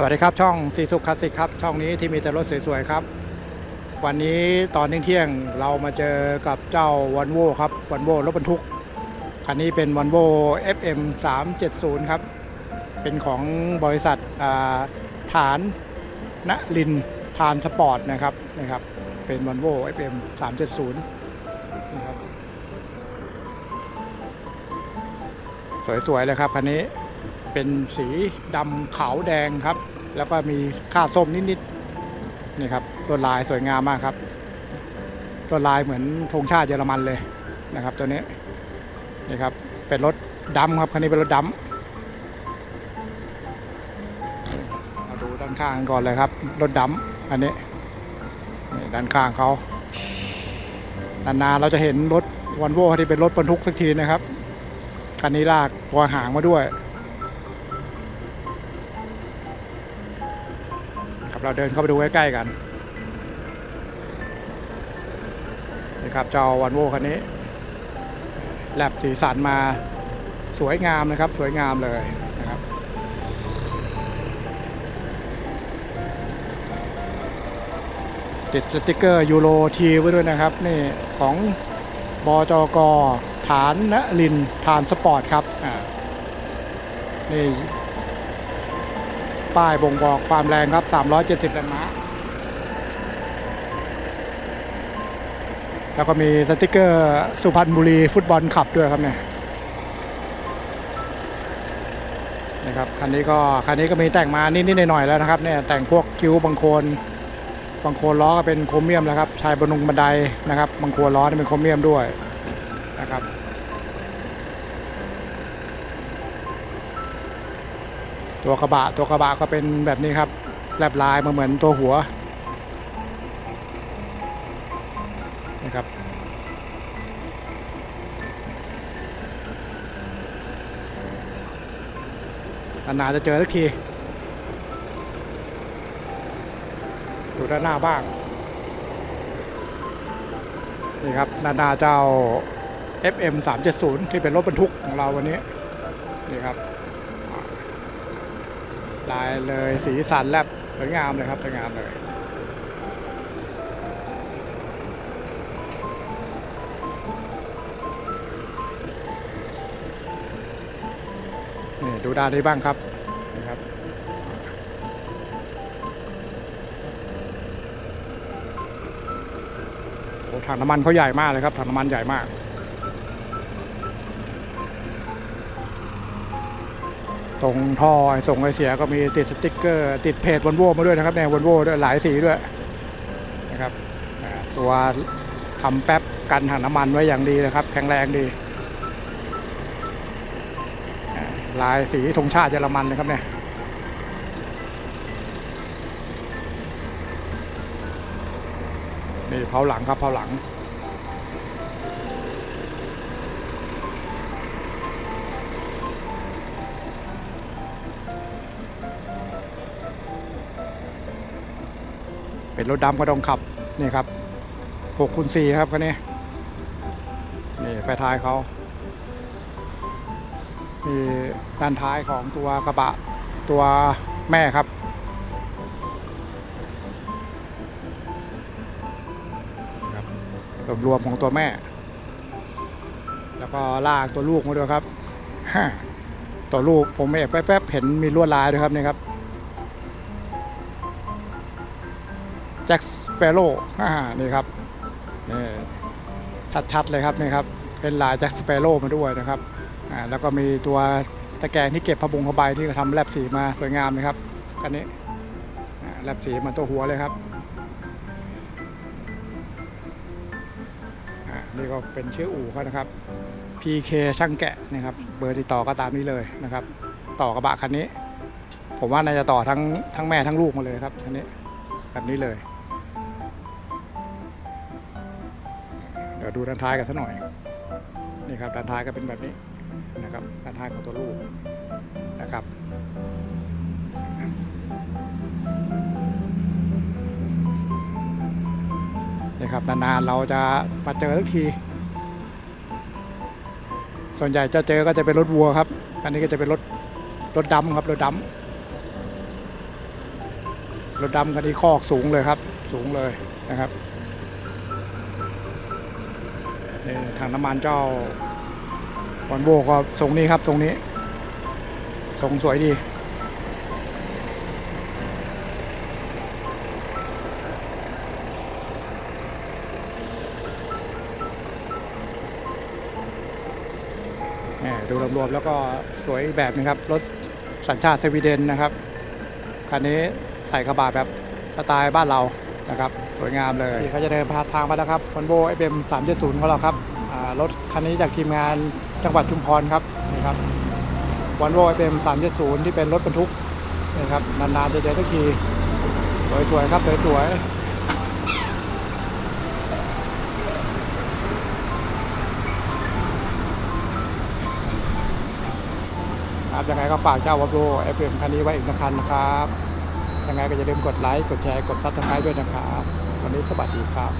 สวัสดีครับช่องซีซุกคลาสสิกครับช่องนี้ที่มีแต่รถสวยๆครับ วันนี้ตอนเที่ยงเรามาเจอกับเจ้าวันโวครับวันโวรถบรรทุกคันนี้เป็นวันโว FM 370 ครับ เป็นของบริษัทอาฐานณลินทานสปอร์ตนะครับนะครับ เป็นวันโว FM 370นะครับสวยๆเลยครับคันนี้ เป็นสีดำขาวแดงครับ แล้วก็มีค่าส้มนิดๆนี่ครับลวดลายสวยงามมากครับลวดลายเหมือนธงชาติเยอรมันเลยนะครับ ตัวนี้นี่ครับเป็นรถดำครับคันนี้เป็นรถดำมาดูด้านข้างก่อนเลยครับ รถดำอันนี้นี่ด้านข้างเขานานๆเราจะเห็นรถวันโว่ที่เป็นรถบรรทุกสักทีนะครับคันนี้ลากตัวหางมาด้วย ครับเราเดินเข้าไปดูใกล้ๆกันนี่ครับเจ้าวันโวคันนี้แลบสีสันมาสวยงามนะครับ สวยงามเลยนะครับติดสติกเกอร์ยูโรทีไว้ด้วยนะครับ นี่ของบจกฐานนลินทานสปอร์ตครับอ่านี่ ป้ายบ่งบอกความแรงครับ 370แรงม้าแล้วก็มีสติกเกอร์สุพรรณบุรีฟุตบอลขับด้วยครับเนี่ยนะครับคันนี้ก็คันนี้ก็มีแต่งมานิดๆหน่อยๆแล้วนะครับเนี่ยแต่งพวกคิ้วบางโคนบางโคนล้อก็เป็นโครเมียมแล้วครับชายบนุงบันไดนะครับบางโคนล้อนี่เป็นโครเมียมด้วยนะครับ ตัวกระบะตัวกระบะก็เป็นแบบนี้ครับแลบลายมาเหมือนตัวหัวนะครับนานๆจะเจอสักทีดูด้านหน้าบ้าง นี่ครับนานาเจ้า FM 370 ที่เป็นรถบรรทุกของเราวันนี้ นี่ครับ ลายเลยสีสันแลบสวยงามเลยครับสวยงามเลยนี่ดูด้านนี้บ้างครับนี่ครับโอ้ถังน้ำมันเขาใหญ่มากเลยครับถังน้ำมันใหญ่มาก ตรงท่อไอส่งไอเสียก็มีติดสติ๊กเกอร์ ติดเพจวอลโวมาด้วยนะครับเนี่ยวอลโว่ด้วยหลายสีด้วยนะครับตัวทำแป๊บกันถังน้ำมันไว้อย่างดีนะครับ แข็งแรงดี ลายสีธงชาติเยอรมันนะครับเนี่ยนี่เผาหลังครับเผาหลัง เป็นรถดำก็ต้องขับนี่ครับ6คูณ4ครับคันนี้นี่ไฟท้ายเขานี่ด้านท้ายของตัวกระบะตัวแม่ครับครับ รวมของตัวแม่ แล้วก็ลากตัวลูกมาด้วยครับตัวลูกผมแอบแป๊บๆเห็นมีลวดลายด้วยครับนี่ครับ แจ็คสเปโร่นี่ครับนี่ชัดๆเลยครับนี่ครับเป็นลายแจ็คสเปโร่มาด้วยนะครับแล้วก็มีตัวตะแกรงที่เก็บผ้าบุงผ้าใบที่เขาทำแลบสีมาสวยงามเลยครับคันนี้แลบสีเหมันตัวหัวเลยครับนี่ก็เป็นชื่ออู่เขานะครับ PK ช่างแกะนะครับ เบอร์ติดต่อก็ตามนี้เลยนะครับ ต่อกระบะคันนี้ ผมว่าน่าจะต่อทั้งทั้งแม่ทั้งลูกมาเลยครับคันนี้แบบนี้เลย เดี๋ยวดูด้านท้ายกันสักหน่อยนี่ครับด้านท้ายก็เป็นแบบนี้นะครับด้านท้ายของตัวลูกนะครับนี่ครับนานๆเราจะมาเจอทุกที ส่วนใหญ่จะเจอก็จะเป็นรถวัวครับ อันนี้ก็จะเป็นรถรถดำครับรถดำรถดำคันนี้คอกสูงเลยครับ สูงเลยนะครับ นี่ทางน้ำมันเจ้าวันโบก็ทรงนี้ครับตรงนี้ทรงสวยดีดูรวมๆแล้วก็สวยแบบนึงครับ รถสัญชาติสวีเดนนะครับ คันนี้ใส่กระบะแบบสไตล์บ้านเรา นะครับสวยงามเลยนี่เขาจะเดินพาทางมาแล้วครับคอนโบเอฟเอ็มสามเจ็ดศูนย์ของเราครับรถคันนี้จากทีมงานจังหวัดชุมพรครับนี่ครับวันโบเอฟเอ็มสามเจ็ดศูนย์ที่เป็นรถบรรทุกนี่ครับนานๆจะเจอสักทีสวยๆครับสวยๆครับยังไงก็ฝากเจ้าวอลโบเอฟเอ็มคันนี้ไว้อีกนะคันนะครับ ยังไงก็อย่าลืมกดไลค์ กดแชร์ กดซับสไครต์ด้วยนะครับ วันนี้สวัสดีครับ